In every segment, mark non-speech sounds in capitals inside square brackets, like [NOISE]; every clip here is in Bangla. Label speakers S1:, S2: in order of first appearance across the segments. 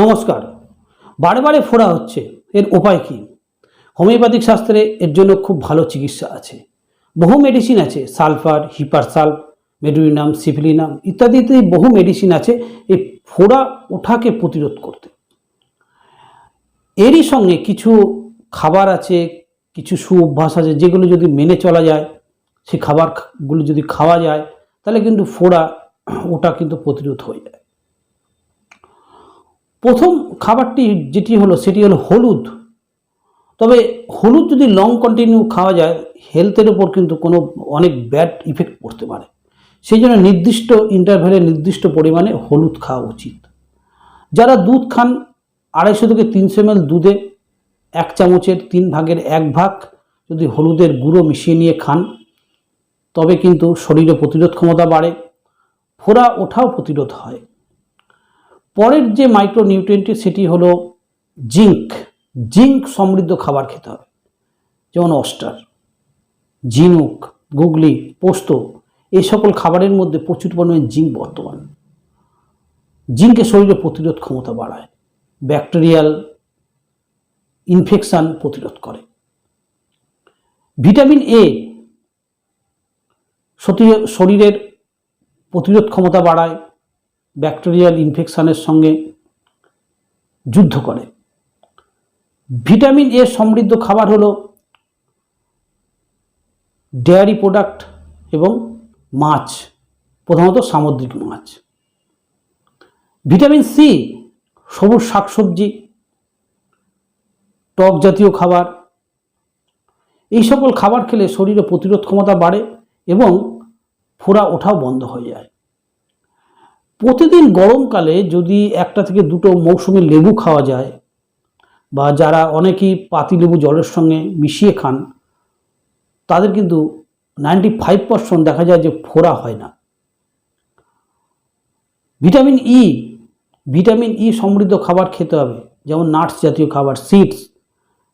S1: নমস্কার। বারে বারে ফোড়া হচ্ছে, এর উপায় কী? হোমিওপ্যাথিক শাস্ত্রে এর জন্য খুব ভালো চিকিৎসা আছে। বহু মেডিসিন আছে, সালফার, হিপারসালফ মেডুইনাম সিফিলিনাম ইত্যাদি ইত্যাদি বহু মেডিসিন আছে এই ফোড়া ওঠাকে প্রতিরোধ করতে। এরই সঙ্গে কিছু খাবার আছে, কিছু সু অভ্যাস আছে যেগুলো যদি মেনে চলা যায় সেই খাবারগুলো যদি খাওয়া যায়, তাহলে কিন্তু ফোড়া ওটা কিন্তু প্রতিরোধ হয়ে যায়। প্রথম খাবারটি যেটি হলো, সেটি হলো হলুদ। তবে হলুদ যদি লং কন্টিনিউ খাওয়া যায় হেলথের ওপর কিন্তু কোনো অনেক ব্যাড ইফেক্ট পড়তে পারে। সেই জন্য নির্দিষ্ট ইন্টারভ্যালে নির্দিষ্ট পরিমাণে হলুদ খাওয়া উচিত। যারা দুধ খান, আড়াইশো থেকে তিনশো এমএল দুধে এক চামচের তিন ভাগের এক ভাগ যদি হলুদের গুঁড়ো মিশিয়ে নিয়ে খান, তবে কিন্তু শরীরে প্রতিরোধ ক্ষমতা বাড়ে, ফোড়া ওঠাও প্রতিরোধ হয়। পরের যে মাইক্রো নিউট্রিয়েন্টটি সেটি হলো জিঙ্ক। জিঙ্ক সমৃদ্ধ খাবার খেতে হবে। যেমন অস্টার, ঝিনুক, গুগলি, পোস্ত, এই সকল খাবারের মধ্যে প্রচুর পরিমাণে জিঙ্ক বর্তমান। জিঙ্কে শরীরে প্রতিরোধ ক্ষমতা বাড়ায়। ব্যাকটেরিয়াল ইনফেকশান প্রতিরোধ করে। ভিটামিন এ শরীরের প্রতিরোধ ক্ষমতা বাড়ায়। ব্যাকটেরিয়াল ইনফেকশানের সঙ্গে যুদ্ধ করে। ভিটামিন এ সমৃদ্ধ খাবার হলো ডেয়ারি প্রোডাক্ট এবং মাছ, প্রধানত সামুদ্রিক মাছ। ভিটামিন সি, সবুজ শাকসবজি, টক জাতীয় খাবার। এই সকল খাবার খেলে শরীরে প্রতিরোধ ক্ষমতা বাড়ে এবং ফোড়া ওঠাও বন্ধ হয়ে যায়। প্রতিদিন গরমকালে যদি একটা থেকে দুটো মৌসুমি লেবু খাওয়া যায়, বা যারা অনেকেই পাতিলেবু জলের সঙ্গে মিশিয়ে খান, তাদের কিন্তু নাইনটি ফাইভ পার্সেন্ট দেখা যায় যে ফোড়া হয় না। ভিটামিন ই ভিটামিন ই সমৃদ্ধ খাবার খেতে হবে, যেমন নাটস জাতীয় খাবার, সিডস,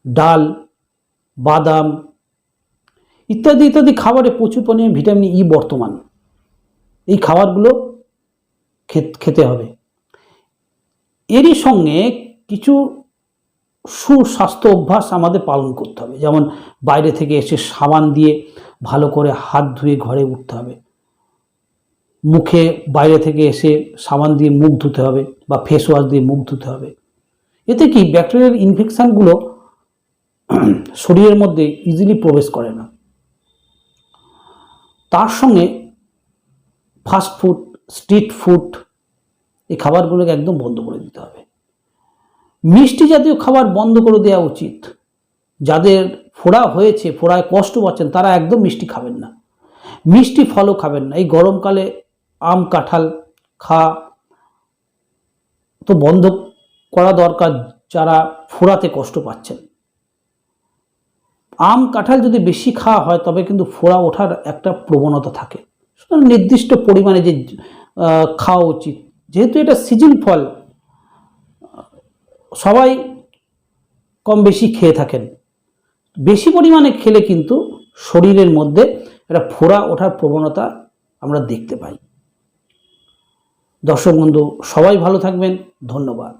S1: ডাল, বাদাম, ইত্যাদি ইত্যাদি খাবারে প্রচুর পরিমাণে ভিটামিন ই বর্তমান। এই খাবারগুলো খেতে হবে। এরই সঙ্গে কিছু সুস্বাস্থ্য অভ্যাস আমাদের পালন করতে হবে। যেমন বাইরে থেকে এসে সাবান দিয়ে ভালো করে হাত ধুয়ে ঘরে উঠতে হবে। মুখে বাইরে থেকে এসে সাবান দিয়ে মুখ ধুতে হবে বা ফেস ওয়াশ দিয়ে মুখ ধুতে হবে। এতে কি ব্যাকটেরিয়াল ইনফেকশানগুলো [CLEARS THROAT] শরীরের মধ্যে ইজিলি প্রবেশ করে না। তার সঙ্গে ফাস্ট ফুড স্ট্রিট ফুড এই খাবারগুলোকে একদম বন্ধ করে দিতে হবে। মিষ্টি জাতীয় খাবার বন্ধ করে দেওয়া উচিত। যাদের ফোড়া হয়েছে, ফোড়ায় কষ্ট পাচ্ছেন, তারা একদম মিষ্টি খাবেন না। মিষ্টি ফলও খাবেন না। এই গরমকালে আম, কাঁঠাল খাওয়া তো বন্ধ করা দরকার যারা ফোড়াতে কষ্ট পাচ্ছেন। আম, কাঁঠাল যদি বেশি খাওয়া হয়, তবে কিন্তু ফোড়া ওঠার একটা প্রবণতা থাকে। নির্দিষ্ট পরিমাণে যে খাওয়া উচিত। যেহেতু এটা সিজন ফল সবাই কম বেশি খেয়ে থাকেন। বেশি পরিমাণে খেলে কিন্তু শরীরের মধ্যে একটা ফোড়া ওঠার প্রবণতা আমরা দেখতে পাই। দর্শক বন্ধু, সবাই ভালো থাকবেন। ধন্যবাদ।